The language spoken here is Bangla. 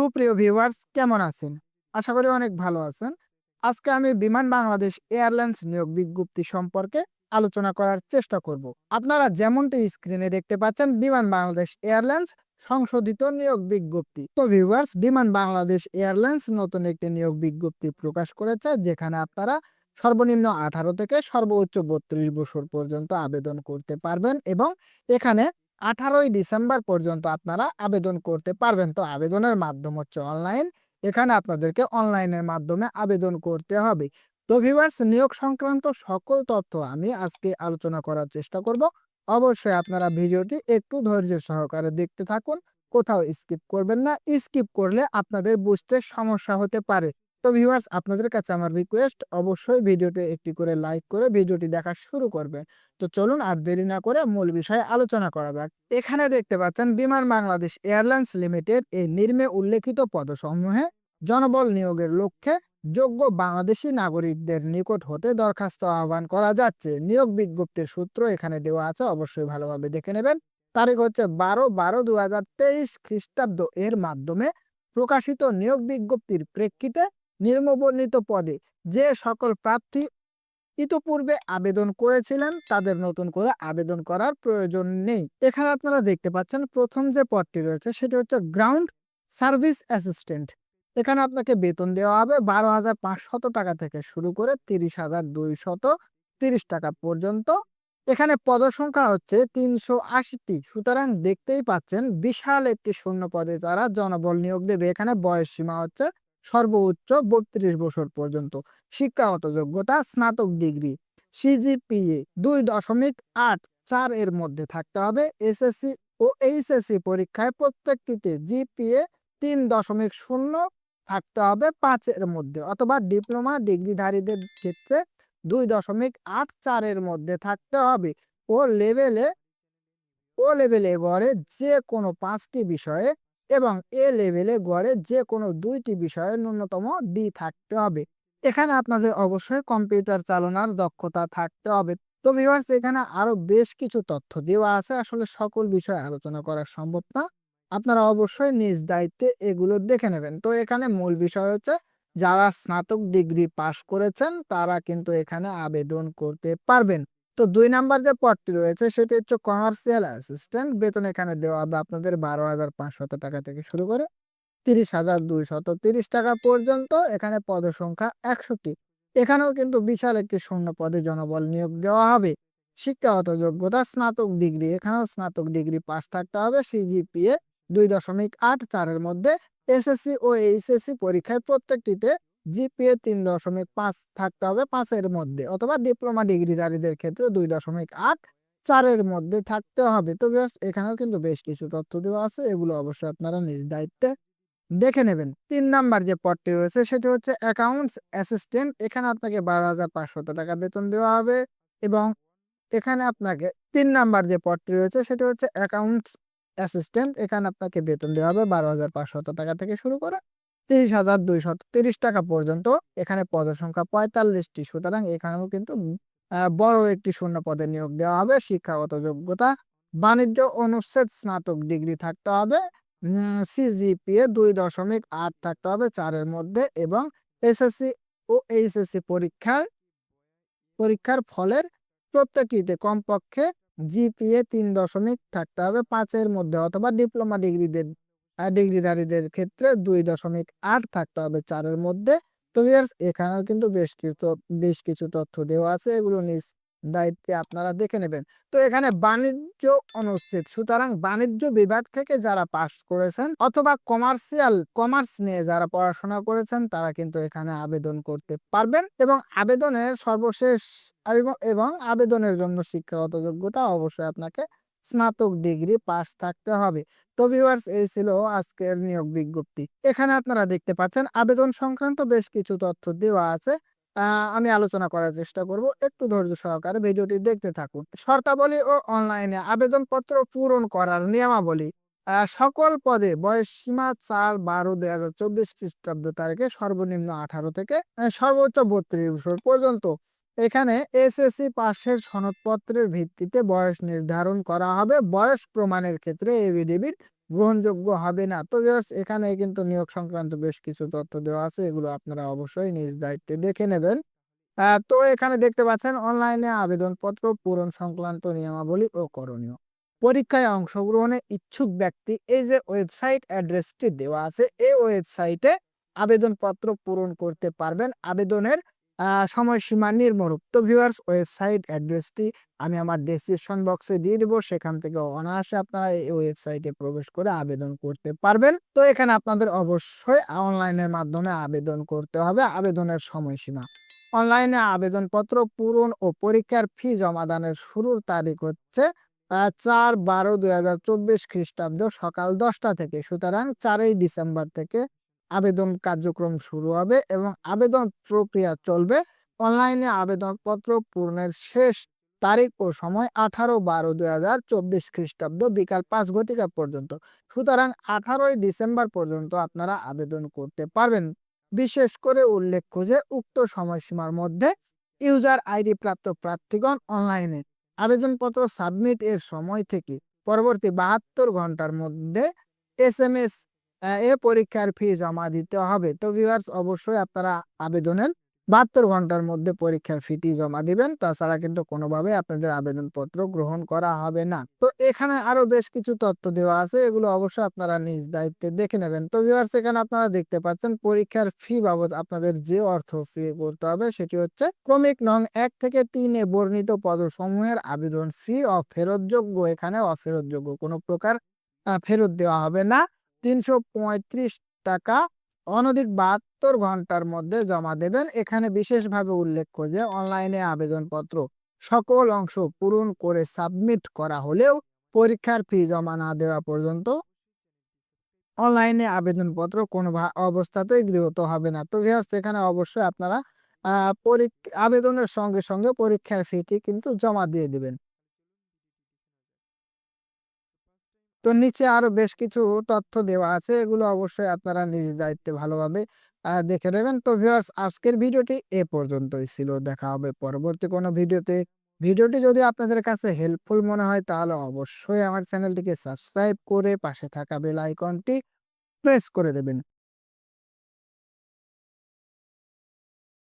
সুপ্রিয় ভিউয়ার্স, কেমন আছেন? আশা করি অনেক ভালো আছেন। আজকে আমি বিমান বাংলাদেশ এয়ারলাইন্স নিয়োগ বিজ্ঞপ্তি সম্পর্কে আলোচনা করার চেষ্টা করব। আপনারা যেমনটি স্ক্রিনে দেখতে পাচ্ছেন, বিমান বাংলাদেশ এয়ারলাইন্স সংশোধিত নিয়োগ বিজ্ঞপ্তি। তো ভিউয়ার্স, বিমান বাংলাদেশ এয়ারলাইন্স নতুন একটি নিয়োগ বিজ্ঞপ্তি প্রকাশ করেছে, যেখানে আপনারা সর্বনিম্ন আঠারো থেকে সর্বোচ্চ বত্রিশ বছর পর্যন্ত আবেদন করতে পারবেন এবং এখানে আঠারোই ডিসেম্বর পর্যন্ত আপনারা আবেদন করতে পারবেন। তো আবেদনের মাধ্যম হচ্ছে অনলাইন। এখানে আপনাদেরকে অনলাইনের মাধ্যমে আবেদন করতে হবে। তো ভিভার্স নিয়োগ সংক্রান্ত সকল তথ্য আমি আজকে আলোচনা করার চেষ্টা করব। অবশ্যই আপনারা ভিডিওটি একটু ধৈর্য সহকারে দেখতে থাকুন। কোথাও স্কিপ করবেন না। স্কিপ করলে আপনাদের বুঝতে সমস্যা হতে পারে। তো ভিউয়ার্স আপনাদের কাছে আমার রিকোয়েস্ট অবশ্যই ভিডিওটি একটি করে লাইক করে ভিডিওটি দেখা শুরু করবেন তো চলুন আর দেরি না করে মূল বিষয়ে আলোচনা করা যাক। এখানে দেখতে পাচ্ছেন, বিমান বাংলাদেশ এয়ারলাইন্স লিমিটেড এই নির্মে উল্লেখিত পদসমূহে জনবল নিয়োগের লক্ষ্যে যোগ্য বাংলাদেশি নাগরিকদের নিকট হতে দরখাস্ত আহ্বান করা যাচ্ছে। নিয়োগ বিজ্ঞপ্তির সূত্র এখানে দেওয়া আছে, অবশ্যই ভালোভাবে দেখে নেবেন। তারিখ হচ্ছে বারো বারো দু হাজার তেইশ খ্রিস্টাব্দ এর মাধ্যমে প্রকাশিত নিয়োগ বিজ্ঞপ্তির প্রেক্ষিতে নির্মবর্ণিত পদে যে সকল প্রার্থী ইতোপূর্বে আবেদন করেছিলেন, তাদের নতুন করে আবেদন করার প্রয়োজন নেই। এখানে আপনারা দেখতে পাচ্ছেন প্রথম যে পদটি রয়েছে, সেটি হচ্ছে গ্রাউন্ড সার্ভিস অ্যাসিস্ট্যান্ট এখানে আপনাকে বেতন দেওয়া হবে বারো হাজার পাঁচশত টাকা থেকে শুরু করে তিরিশ হাজার দুইশত তিরিশ টাকা পর্যন্ত। এখানে পদসংখ্যা হচ্ছে তিনশো আশিটি। সুতরাং দেখতেই পাচ্ছেন বিশাল একটি শূন্য পদে যারা জনবল নিয়োগ দেবে, এখানে বয়স সীমা হচ্ছে সর্বোচ্চ বত্রিশ বছর পর্যন্ত। শিক্ষাগত যোগ্যতা, স্নাতক ডিগ্রি, সিজিপিএ, দুই দশমিক আট চার এর মধ্যে থাকতে হবে। এসএসসি ও এইচএসসি পরীক্ষায় প্রত্যেকটিতে জিপিএ তিন দশমিক শূন্য থাকতে হবে পাঁচের মধ্যে, অথবা ডিপ্লোমা ডিগ্রিধারীদের ক্ষেত্রে দুই দশমিক আট চারের মধ্যে থাকতে হবে। ও লেভেলে ও লেভেলে গড়ে যে কোনো পাঁচটি বিষয়ে এবং এ লেভেলে গড়ে যে কোনো দুইটি বিষয়ে ন্যূনতম ডি থাকতে হবে। এখানে আপনাদের অবশ্যই কম্পিউটার চালানোর দক্ষতা থাকতে হবে। তো ভিউয়ার্স এখানে আরও বেশ কিছু তথ্য দেওয়া আছে। আসলে সকল বিষয়ে আলোচনা করা সম্ভব না। আপনারা অবশ্যই নিজ দায়িত্বে এগুলো দেখে নেবেন। তো এখানে মূল বিষয় হচ্ছে, যারা স্নাতক ডিগ্রি পাশ করেছেন, তারা কিন্তু এখানে আবেদন করতে পারবেন। তো দুই নাম্বার যে পদটি রয়েছে, সেটি হচ্ছে কমার্শিয়াল অ্যাসিস্ট্যান্ট বেতন এখানে দেওয়া হবে আপনাদের বারো হাজার পাঁচশত টাকা থেকে শুরু করে তিরিশ হাজার দুইশত। তিরিশ টাকা পর্যন্ত এখানে পদের সংখ্যা একশোটি এখানেও কিন্তু বিশাল একটি শূন্য পদে জনবল নিয়োগ দেওয়া হবে। শিক্ষাগত যোগ্যতা, স্নাতক ডিগ্রি। এখানেও স্নাতক ডিগ্রি পাস থাকতে হবে। সিজিপিএ দুই দশমিক আট চারের মধ্যে এসএসসি ও এইচএসসি পরীক্ষায় প্রত্যেকটিতে জিপিএ তিন দশমিক পাঁচ থাকতে হবে পাঁচের মধ্যে অথবা ডিপ্লোমা ডিগ্রিধারীদের ক্ষেত্রে দুই দশমিক আট চারের মধ্যে থাকতে হবে। তো বেশ এখানেও কিন্তু বেশ কিছু তথ্য দেওয়া আছে, এগুলো অবশ্যই আপনারা নিজ দায়িত্বে দেখে নেবেন। তিন নাম্বার যে পদটি রয়েছে সেটি হচ্ছে অ্যাকাউন্টস অ্যাসিস্ট্যান্ট এখানে আপনাকে বারো হাজার পাঁচশত টাকা বেতন দেওয়া হবে এবং এখানে আপনাকে তিন নাম্বার যে পদটি রয়েছে সেটি হচ্ছে অ্যাকাউন্টস অ্যাসিস্ট্যান্ট এখানে আপনাকে বেতন দেওয়া হবে বারো হাজার পাঁচশত টাকা থেকে শুরু করে তিরিশ হাজার দুইশত তিরিশ টাকা পর্যন্ত, এখানে পদের সংখ্যা পঁয়তাল্লিশটি। সুতরাং এখানেও কিন্তু বড় একটি শূন্য পদে নিয়োগ দেওয়া হবে। শিক্ষাগত যোগ্যতা, বাণিজ্য অনুচ্ছেদ, স্নাতক ডিগ্রি থাকতে হবে সিজিপিএ দুই দশমিক আট থাকতে হবে চারের মধ্যে এবং এসএসসি ও এইচএসসি পরীক্ষার পরীক্ষার ফলের প্রত্যেকটিতে কমপক্ষে জিপিএ তিন দশমিক থাকতে হবে পাঁচের মধ্যে অথবা ডিপ্লোমা ডিগ্রিদের ডিগ্রিধারীদের ক্ষেত্রে দুই দশমিক আট থাকতে হবে চারের মধ্যে। তো এখানেও কিন্তু বেশ কিছু বেশ কিছু তথ্য দেওয়া আছে, এগুলো নিজ দায়িত্বে আপনারা দেখে নেবেন। তো এখানে বাণিজ্য অনুচ্ছেদ, সুতরাং বাণিজ্য বিভাগ থেকে যারা পাস করেছেন অথবা কমার্শিয়াল, কমার্স নিয়ে যারা পড়াশোনা করেছেন, তারা কিন্তু এখানে আবেদন করতে পারবেন এবং আবেদনের সর্বশেষ এবং আবেদনের জন্য শিক্ষাগত যোগ্যতা অবশ্যই আপনাকে স্নাতক ডিগ্রি পাস থাকতে হবে। তো ভিউয়ার্স এই ছিল আজকের নিয়োগ বিজ্ঞপ্তি। এখানে আপনারা দেখতে পাচ্ছেন, আবেদন সংক্রান্ত বেশ কিছু তথ্য দেওয়া আছে। আমি আলোচনা করার চেষ্টা করব, একটু ধৈর্য সহকারে ভিডিওটি দেখতে থাকুন। শর্তাবলী ও অনলাইনে আবেদনপত্র পূরণ করার নিয়মাবলী সকল পদে বয়স সীমা চার বারো দুই হাজার চব্বিশ খ্রিস্টাব্দ তারিখে সর্বনিম্ন আঠারো থেকে সর্বোচ্চ বত্রিশ বছর পর্যন্ত এখানে এসএসসি পাশের সনদপত্রের ভিত্তিতে বয়স নির্ধারণ করা হবে। বয়স প্রমাণের ক্ষেত্রে এভিডেভিট গ্রহণযোগ্য হবে না। তো এখানে কিন্তু নিয়োগ সংক্রান্ত বেশ কিছু তথ্য দেওয়া আছে। এগুলো আপনারা অবশ্যই নিজ দায়িত্বে দেখে নেবেন। তো এখানে দেখতে পাচ্ছেন, অনলাইনে আবেদনপত্র পূরণ সংক্রান্ত নিয়মাবলী ও করণীয়। পরীক্ষায় অংশগ্রহণে ইচ্ছুক ব্যক্তি, এই যে ওয়েবসাইট অ্যাড্রেসটি দেওয়া আছে, এই ওয়েবসাইটে আবেদনপত্র পূরণ করতে পারবেন। আবেদনের সময়সীমা নির্মরূপ। তো ভিউয়ার্স ওয়েবসাইট অ্যাড্রেসটি আমি আমার ডেসক্রিপশন বক্সে দিয়ে দেবো। সেখান থেকে অনায়াসে আপনারা এই ওয়েবসাইটে প্রবেশ করে আবেদন করতে পারবেন। তো এখানে আপনাদের অবশ্যই অনলাইনের মাধ্যমে আবেদন করতে হবে। আবেদনের সময়সীমা। অনলাইনে আবেদনপত্র পূরণ ও পরীক্ষার ফি জমাদানের শুরুর তারিখ হচ্ছে চার বারো দুই হাজার চব্বিশ খ্রিস্টাব্দ সকাল দশটা থেকে। সুতরাং চারই ডিসেম্বর থেকে আবেদন কার্যক্রম শুরু হবে এবং আবেদন প্রক্রিয়া চলবে। অনলাইনে আবেদনপত্র পূরণের শেষ তারিখ ও সময় আঠারো বারো দুই হাজার চব্বিশ খ্রিস্টাব্দ বিকাল পাঁচ ঘটিকা পর্যন্ত। সুতরাং আঠারোই ডিসেম্বর পর্যন্ত আপনারা আবেদন করতে পারবেন। বিশেষ করে উল্লেখ্য যে উক্ত সময়সীমার মধ্যে ইউজার আইডি প্রাপ্ত প্রার্থীগণ অনলাইনে আবেদনপত্র সাবমিট এর সময় থেকে পরবর্তী বাহাত্তর ঘণ্টার মধ্যে এস এম এস এ পরীক্ষার ফি জমা দিতে হবে। তো ভিউয়ার্স অবশ্যই আপনারা আবেদনের বাহাত্তর ঘণ্টার মধ্যে পরীক্ষার ফিটি জমা দিবেন। তাছাড়া কিন্তু কোনোভাবে আপনাদের আবেদনপত্র গ্রহণ করা হবে না। তো এখানে আরও বেশ কিছু তথ্য দেওয়া আছে। এগুলো অবশ্যই আপনারা নিজ দায়িত্বে দেখে নেবেন। তো ভিউয়ার্স এখানে আপনারা দেখতে পাচ্ছেন পরীক্ষার ফি বাবদ আপনাদের যে অর্থ ফি করতে হবে, সেটি হচ্ছে ক্রমিক নং এক থেকে তিনে বর্ণিত পদসমূহের আবেদন ফি অফেরতযোগ্য এখানে অফেরতযোগ্য কোনো প্রকার ফেরত দেওয়া হবে না। তিনশো পঁয়ত্রিশ টাকা অনধিক বাহাত্তর ঘণ্টার মধ্যে জমা দেবেন। এখানে বিশেষভাবে উল্লেখ্য যে অনলাইনে আবেদনপত্র সকল অংশ পূরণ করে সাবমিট করা হলেও পরীক্ষার ফি জমা না দেওয়া পর্যন্ত অনলাইনে আবেদনপত্র কোনো অবস্থাতেই গৃহীত হবে না। তো ভিউয়ার্স এখানে অবশ্যই আপনারা আবেদনের সঙ্গে সঙ্গে পরীক্ষার ফিটি কিন্তু জমা দিয়ে দিবেন। তো নিচে আরও বেশ কিছু তথ্য দেওয়া আছে। এগুলো অবশ্যই আপনারা নিজের দায়িত্বে ভালোভাবে দেখে নেবেন। তো ভিউয়ার্স আজকের ভিডিওটি এ পর্যন্তই ছিল। দেখা হবে পরবর্তী কোনো ভিডিওতে। ভিডিওটি যদি আপনাদের কাছে হেল্পফুল মনে হয়, তাহলে অবশ্যই আমার চ্যানেলটিকে সাবস্ক্রাইব করে পাশে থাকা বেল আইকনটি প্রেস করে দেবেন।